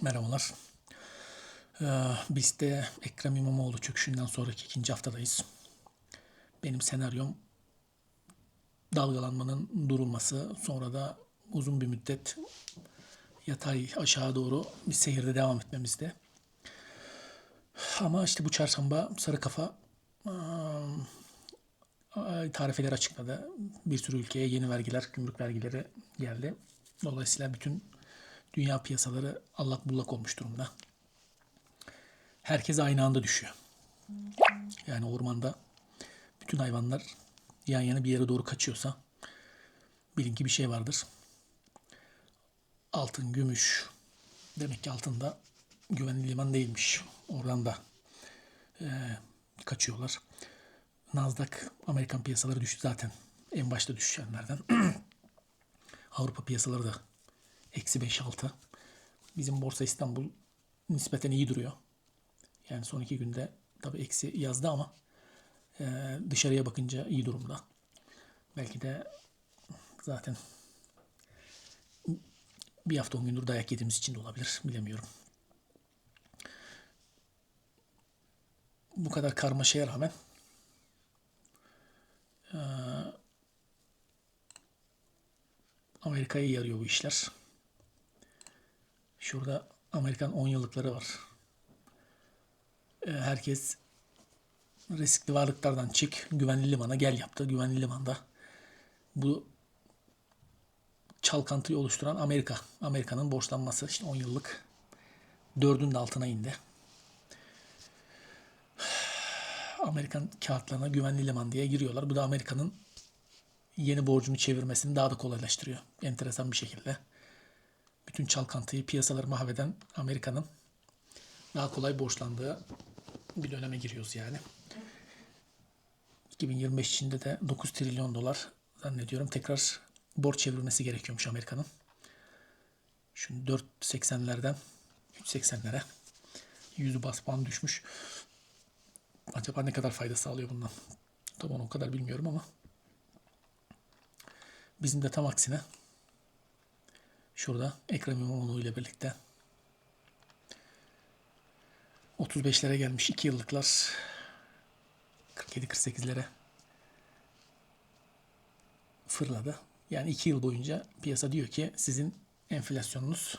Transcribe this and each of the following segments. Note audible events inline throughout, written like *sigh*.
Merhabalar. Ee, biz de Ekrem İmamoğlu çöküşünden sonraki ikinci haftadayız. Benim senaryom dalgalanmanın durulması, sonra da uzun bir müddet yatay aşağı doğru bir seyirde devam etmemizde. Ama işte bu çarşamba sarı kafa tarifeler açıkladı. Bir sürü ülkeye yeni vergiler, gümrük vergileri geldi. Dolayısıyla bütün dünya piyasaları allak bullak olmuş durumda. Herkes aynı anda düşüyor. Yani ormanda bütün hayvanlar yan yana bir yere doğru kaçıyorsa bilin ki bir şey vardır. Altın, gümüş. Demek ki altında güvenli liman değilmiş. Oradan da eee, kaçıyorlar. Nasdaq Amerikan piyasaları düştü zaten. En başta düşenlerden. *clears throat* Avrupa piyasaları da eksi 5-6. Bizim Borsa İstanbul nispeten iyi duruyor. Yani son iki günde tabii eksi yazdı ama eee, dışarıya bakınca iyi durumda. Belki de zaten bir hafta on gündür dayak yediğimiz için de olabilir. Bilemiyorum. Bu kadar karmaşaya rağmen Amerika'ya yarıyor bu işler. Şurada Amerikan 10 yıllıkları var. Ee, Herkes riskli varlıklardan çık, güvenli limana gel yaptı. Güvenli limanda bu çalkantıyı oluşturan Amerika. Amerika'nın borçlanması işte 10 yıllık dördün de altına indi. Amerikan kağıtlarına güvenli liman diye giriyorlar. Bu da Amerika'nın yeni borcunu çevirmesini daha da kolaylaştırıyor. Enteresan bir şekilde. Bütün çalkantıyı piyasaları mahveden Amerika'nın daha kolay borçlandığı bir döneme giriyoruz yani. 2025 içinde de 9 trilyon dolar zannediyorum tekrar borç çevirmesi gerekiyormuş Amerika'nın. Şimdi 4.80'lerden 3.80'lere yüzü bas puan düşmüş. Acaba ne kadar fayda sağlıyor bundan? Tam onu o kadar bilmiyorum ama bizim de tam aksine şurada Ekrem İmamoğlu ile birlikte 35'lere gelmiş 2 yıllıklar 47-48'lere fırladı. Yani 2 yıl boyunca piyasa diyor ki sizin enflasyonunuz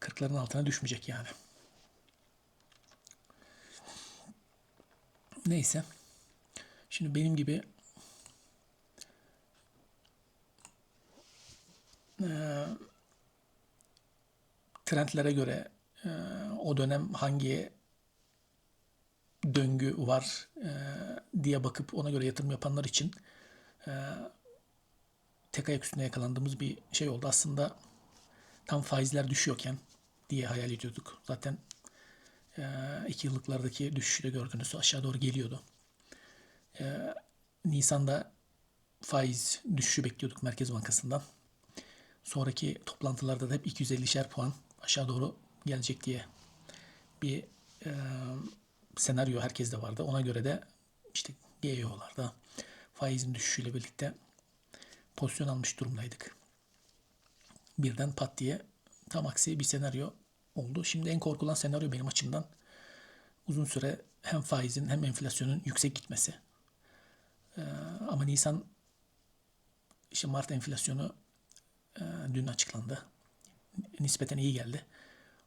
40'ların altına düşmeyecek yani. Neyse. Şimdi benim gibi eee, trendlere göre eee, o dönem hangi döngü var eee, diye bakıp ona göre yatırım yapanlar için eee, tek ayak üstünde yakalandığımız bir şey oldu. Aslında tam faizler düşüyorken diye hayal ediyorduk. Zaten eee, iki yıllıklardaki düşüşü de gördünüz. Aşağı doğru geliyordu. Nisan'da faiz düşüşü bekliyorduk Merkez Bankası'ndan. Sonraki toplantılarda da hep 250'şer puan aşağı doğru gelecek diye bir eee, senaryo herkeste vardı. Ona göre de işte GEO'larda faizin düşüşüyle birlikte pozisyon almış durumdaydık. Birden pat diye tam aksi bir senaryo oldu. Şimdi en korkulan senaryo benim açımdan uzun süre hem faizin hem enflasyonun yüksek gitmesi. Ee, ama Nisan işte Mart enflasyonu e, dün açıklandı. Nispeten iyi geldi.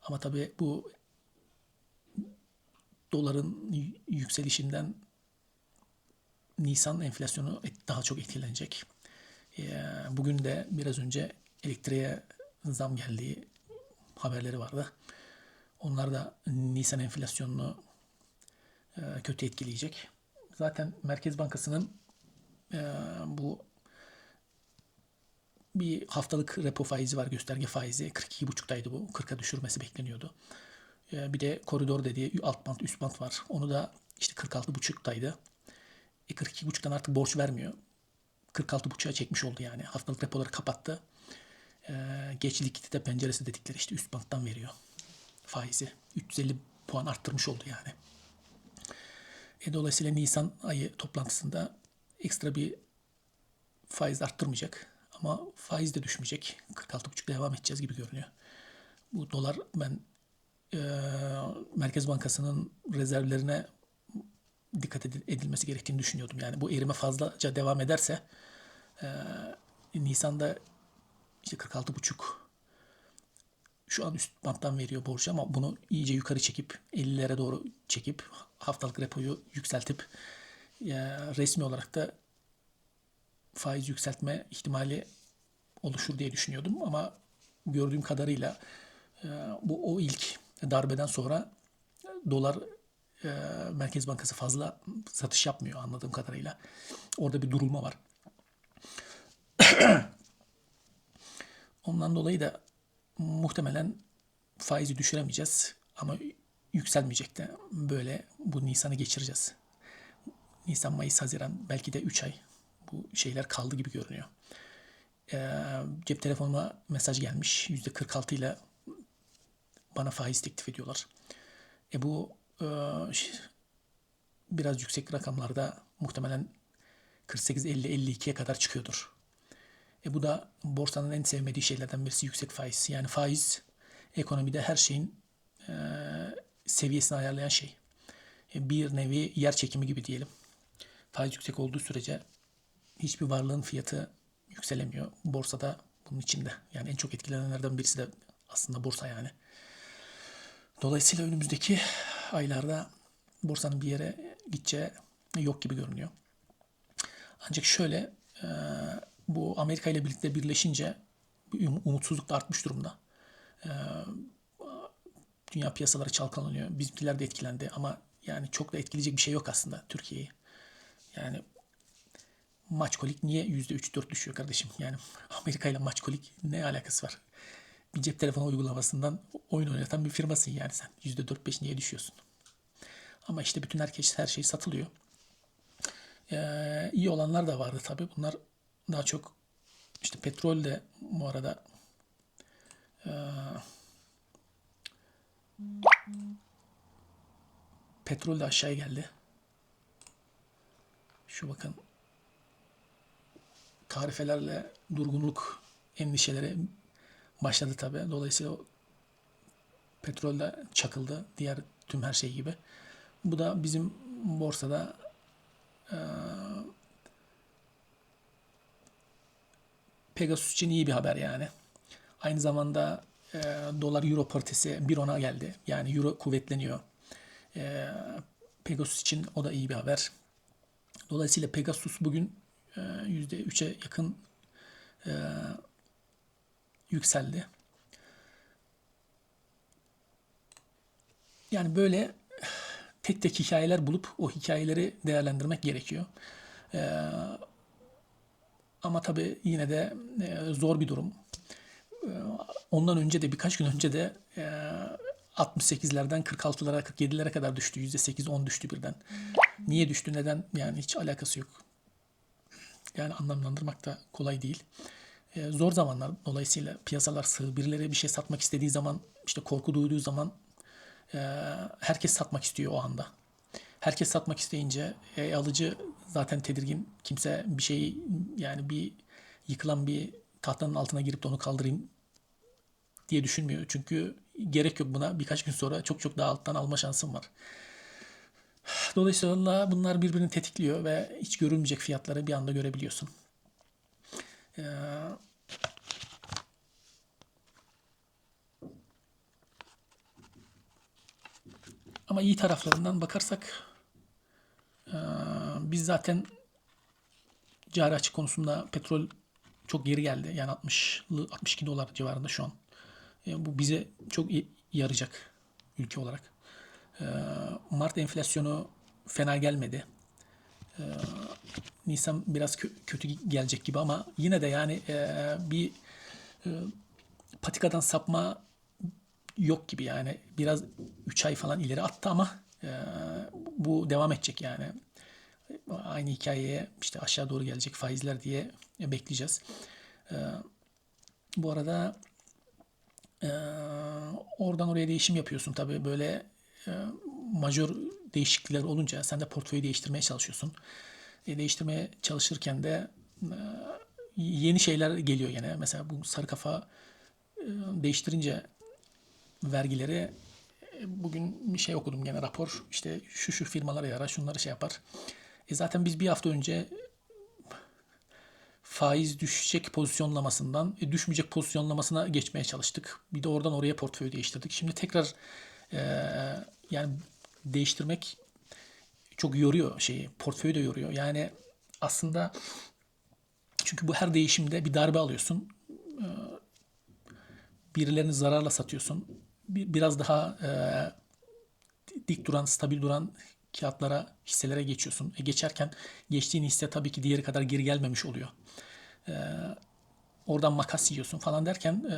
Ama tabii bu doların yükselişinden Nisan enflasyonu daha çok etkilenecek. Ee, Bugün de biraz önce elektriğe zam geldiği haberleri vardı. Onlar da Nisan enflasyonunu e, kötü etkileyecek. Zaten Merkez Bankası'nın e, bu bir haftalık repo faizi var, gösterge faizi. 42,5'taydı bu. 40'a düşürmesi bekleniyordu. E, bir de koridor dediği alt bant, üst bant var. Onu da işte 46,5'taydı. E 42,5'tan artık borç vermiyor. 46,5'a çekmiş oldu yani. Haftalık repoları kapattı. E, geç likidite penceresi dedikleri işte üst banttan veriyor faizi. 350 puan arttırmış oldu yani. E, dolayısıyla Nisan ayı toplantısında ekstra bir faiz arttırmayacak. Ama faiz de düşmeyecek. 46,5 devam edeceğiz gibi görünüyor. Bu dolar ben e, Merkez Bankası'nın rezervlerine dikkat edil- edilmesi gerektiğini düşünüyordum. Yani bu erime fazlaca devam ederse e, Nisan'da işte 46,5 şu an üst banttan veriyor borcu ama bunu iyice yukarı çekip 50'lere doğru çekip haftalık repoyu yükseltip ya, resmi olarak da faiz yükseltme ihtimali oluşur diye düşünüyordum ama gördüğüm kadarıyla e, bu o ilk darbeden sonra dolar e, Merkez Bankası fazla satış yapmıyor anladığım kadarıyla. Orada bir durulma var. *clears throat* Ondan dolayı da muhtemelen faizi düşüremeyeceğiz ama yükselmeyecek de böyle bu Nisan'ı geçireceğiz. Nisan, Mayıs, Haziran belki de 3 ay bu şeyler kaldı gibi görünüyor. Ee, cep telefonuma mesaj gelmiş. %46 ile bana faiz teklif ediyorlar. E bu e, biraz yüksek rakamlarda muhtemelen 48, 50, 52'ye kadar çıkıyordur. E bu da borsanın en sevmediği şeylerden birisi yüksek faiz. Yani faiz ekonomide her şeyin e, seviyesini ayarlayan şey. E, bir nevi yer çekimi gibi diyelim. Faiz yüksek olduğu sürece hiçbir varlığın fiyatı yükselemiyor. Borsada bunun içinde. Yani en çok etkilenenlerden birisi de aslında borsa yani. Dolayısıyla önümüzdeki aylarda borsanın bir yere gideceği yok gibi görünüyor. Ancak şöyle e, bu Amerika ile birlikte birleşince bir um- umutsuzluk da artmış durumda. E, dünya piyasaları çalkalanıyor. Bizimkiler de etkilendi ama yani çok da etkileyecek bir şey yok aslında Türkiye'yi. Yani Maçkolik niye %3-4 düşüyor kardeşim? Yani *laughs* Amerika ile Maçkolik ne alakası var? Bir cep telefonu uygulamasından oyun oynatan bir firmasın yani sen. %4-5 niye düşüyorsun? Ama işte bütün herkes her şey satılıyor. Ee, iyi olanlar da vardı tabii. Bunlar daha çok işte petrol de bu arada ee, petrol de aşağıya geldi. Şu bakın tarifelerle durgunluk endişeleri başladı tabii. Dolayısıyla o petrol de çakıldı. Diğer tüm her şey gibi. Bu da bizim borsada eee, Pegasus için iyi bir haber yani. Aynı zamanda eee, dolar euro paritesi 1.10'a geldi. Yani euro kuvvetleniyor. Eee, Pegasus için o da iyi bir haber. Dolayısıyla Pegasus bugün %3'e yakın eee, yükseldi. Yani böyle tek tek hikayeler bulup o hikayeleri değerlendirmek gerekiyor. Ee, ama tabii yine de e, zor bir durum. Ondan önce de birkaç gün önce de e, 68'lerden 46'lara 47'lere kadar düştü. %8-10 düştü birden. Niye düştü neden yani hiç alakası yok. Yani anlamlandırmak da kolay değil. Ee, zor zamanlar dolayısıyla piyasalar sığ. Birileri bir şey satmak istediği zaman işte korku duyduğu zaman e, herkes satmak istiyor o anda. Herkes satmak isteyince e, alıcı zaten tedirgin. Kimse bir şey yani bir yıkılan bir tahtanın altına girip de onu kaldırayım diye düşünmüyor. Çünkü gerek yok buna. Birkaç gün sonra çok çok daha alttan alma şansım var. Dolayısıyla bunlar birbirini tetikliyor ve hiç görülmeyecek fiyatları bir anda görebiliyorsun. Ee, ama iyi taraflarından bakarsak ee, biz zaten cari açık konusunda petrol çok geri geldi. Yani 60'lı 62 dolar civarında şu an. Ee, bu bize çok yarayacak ülke olarak. Ee, Mart enflasyonu fena gelmedi. Ee, Nisan biraz kö- kötü gelecek gibi ama yine de yani e, bir e, patikadan sapma yok gibi yani biraz 3 ay falan ileri attı ama e, bu devam edecek yani. Aynı hikayeye işte aşağı doğru gelecek faizler diye bekleyeceğiz. E, bu arada oradan oraya değişim yapıyorsun tabii böyle e, majör değişiklikler olunca sen de portföyü değiştirmeye çalışıyorsun. E, değiştirmeye çalışırken de e, yeni şeyler geliyor yine. Mesela bu sarı kafa e, değiştirince vergileri e, bugün bir şey okudum gene rapor işte şu şu firmalara yarar şunları şey yapar. E zaten biz bir hafta önce faiz düşecek pozisyonlamasından e, düşmeyecek pozisyonlamasına geçmeye çalıştık. Bir de oradan oraya portföy değiştirdik. Şimdi tekrar e, yani değiştirmek çok yoruyor şeyi. Portföyü de yoruyor. Yani aslında çünkü bu her değişimde bir darbe alıyorsun. E, birilerini zararla satıyorsun. Bir, biraz daha e, dik duran, stabil duran kağıtlara, hisselere geçiyorsun. E geçerken geçtiğin hisse tabii ki diğeri kadar geri gelmemiş oluyor. E, oradan makas yiyorsun falan derken e,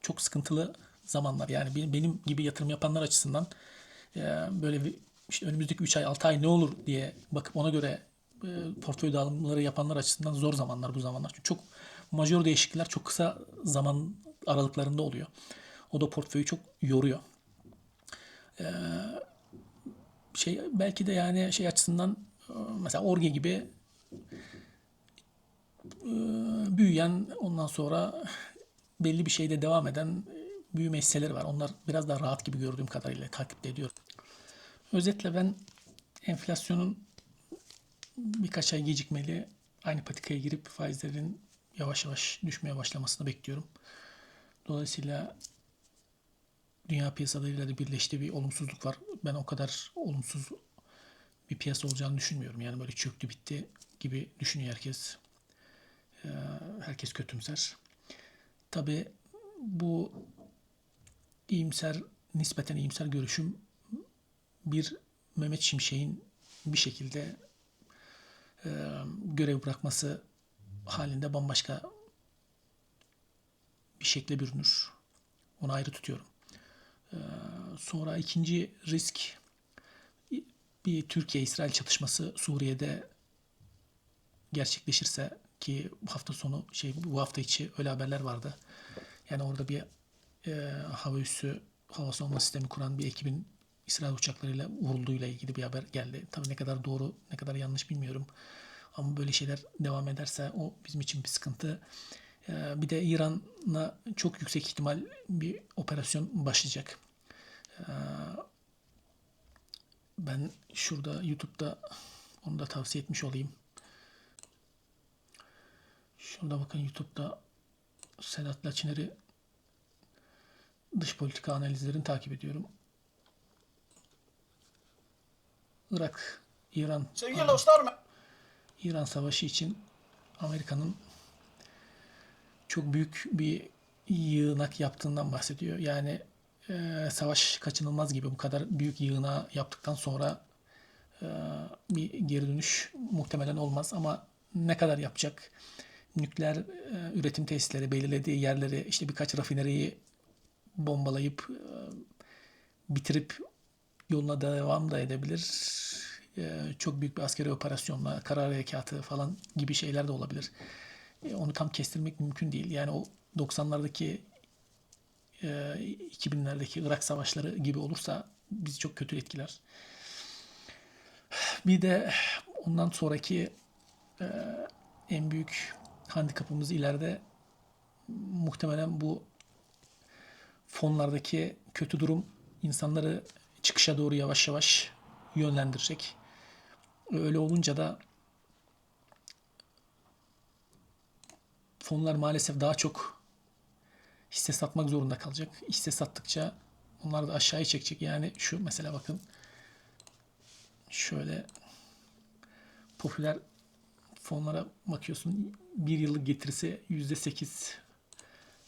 çok sıkıntılı zamanlar. Yani benim, gibi yatırım yapanlar açısından e, böyle işte önümüzdeki 3 ay 6 ay ne olur diye bakıp ona göre e, portföy dağılımları yapanlar açısından zor zamanlar bu zamanlar. Çünkü çok majör değişiklikler çok kısa zaman aralıklarında oluyor. O da portföyü çok yoruyor. Ee, şey belki de yani şey açısından e, mesela Orge gibi e, büyüyen ondan sonra belli bir şeyde devam eden e, büyüme hisseleri var. Onlar biraz daha rahat gibi gördüğüm kadarıyla takip ediyorum. Özetle ben enflasyonun birkaç ay gecikmeli aynı patikaya girip faizlerin yavaş yavaş düşmeye başlamasını bekliyorum. Dolayısıyla dünya piyasalarıyla da birleştiği bir olumsuzluk var. Ben o kadar olumsuz bir piyasa olacağını düşünmüyorum. Yani böyle çöktü bitti gibi düşünüyor herkes. Ee, herkes kötümser. Tabi bu iyimser, nispeten iyimser görüşüm bir Mehmet Şimşek'in bir şekilde e, görev bırakması halinde bambaşka bir şekle bürünür. Onu ayrı tutuyorum. Ee, sonra ikinci risk bir Türkiye-İsrail çatışması Suriye'de gerçekleşirse ki hafta sonu şey bu hafta içi öyle haberler vardı. Yani orada bir e, hava üssü hava savunma sistemi kuran bir ekibin İsrail uçaklarıyla vurulduğuyla ilgili bir haber geldi. Tabii ne kadar doğru ne kadar yanlış bilmiyorum. Ama böyle şeyler devam ederse o bizim için bir sıkıntı. Ee, bir de İran'la çok yüksek ihtimal bir operasyon başlayacak. Ee, ben şurada YouTube'da onu da tavsiye etmiş olayım. Şurada bakın YouTube'da Sedat Laçiner'i dış politika analizlerini takip ediyorum. Irak, İran, Sevgili dostlar, İran Savaşı için Amerika'nın çok büyük bir yığınak yaptığından bahsediyor. Yani e, savaş kaçınılmaz gibi bu kadar büyük yığına yaptıktan sonra e, bir geri dönüş muhtemelen olmaz ama ne kadar yapacak? Nükleer e, üretim tesisleri belirlediği yerleri işte birkaç rafineriyi bombalayıp e, bitirip yoluna devam da edebilir. E, çok büyük bir askeri operasyonla karar harekatı falan gibi şeyler de olabilir. E, onu tam kestirmek mümkün değil. Yani o 90'lardaki e, 2000'lerdeki Irak savaşları gibi olursa bizi çok kötü etkiler. Bir de ondan sonraki en büyük handikapımız ileride muhtemelen bu fonlardaki kötü durum insanları çıkışa doğru yavaş yavaş yönlendirecek. Öyle olunca da fonlar maalesef daha çok hisse satmak zorunda kalacak. Hisse sattıkça onlar da aşağıya çekecek. Yani şu mesela bakın şöyle popüler fonlara bakıyorsun. Bir yıllık getirisi yüzde sekiz.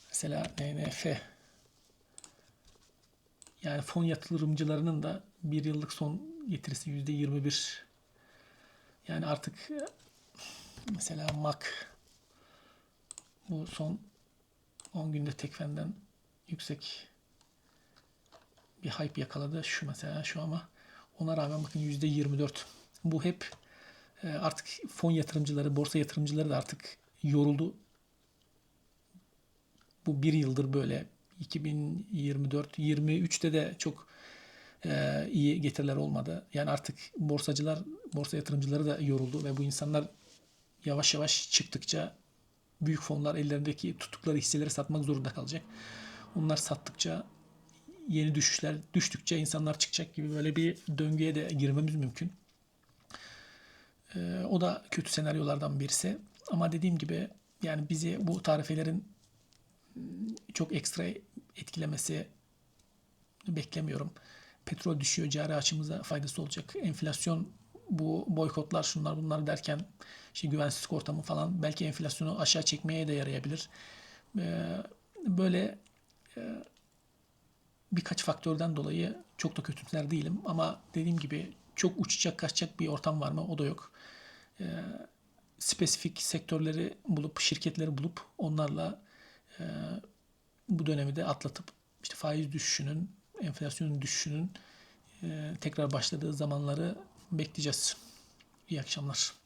Mesela NNF yani fon yatırımcılarının da bir yıllık son getirisi yüzde yirmi bir. Yani artık mesela MAK bu son 10 günde Tekfen'den yüksek bir hype yakaladı. Şu mesela şu ama ona rağmen bakın %24. Bu hep e, artık fon yatırımcıları, borsa yatırımcıları da artık yoruldu. Bu bir yıldır böyle 2024, 23'te de çok e, iyi getiriler olmadı. Yani artık borsacılar, borsa yatırımcıları da yoruldu ve bu insanlar yavaş yavaş çıktıkça büyük fonlar ellerindeki tuttukları hisseleri satmak zorunda kalacak. Onlar sattıkça yeni düşüşler düştükçe insanlar çıkacak gibi böyle bir döngüye de girmemiz mümkün. Ee, o da kötü senaryolardan birisi. Ama dediğim gibi yani bizi bu tarifelerin çok ekstra etkilemesi beklemiyorum. Petrol düşüyor, cari açımıza faydası olacak. Enflasyon bu boykotlar şunlar bunlar derken işte güvensizlik ortamı falan belki enflasyonu aşağı çekmeye de yarayabilir. Ee, böyle e, birkaç faktörden dolayı çok da kötümser değilim ama dediğim gibi çok uçacak kaçacak bir ortam var mı? O da yok. Ee, spesifik sektörleri bulup, şirketleri bulup onlarla e, bu dönemi de atlatıp işte faiz düşüşünün, enflasyonun düşüşünün e, tekrar başladığı zamanları bekleyeceğiz. İyi akşamlar.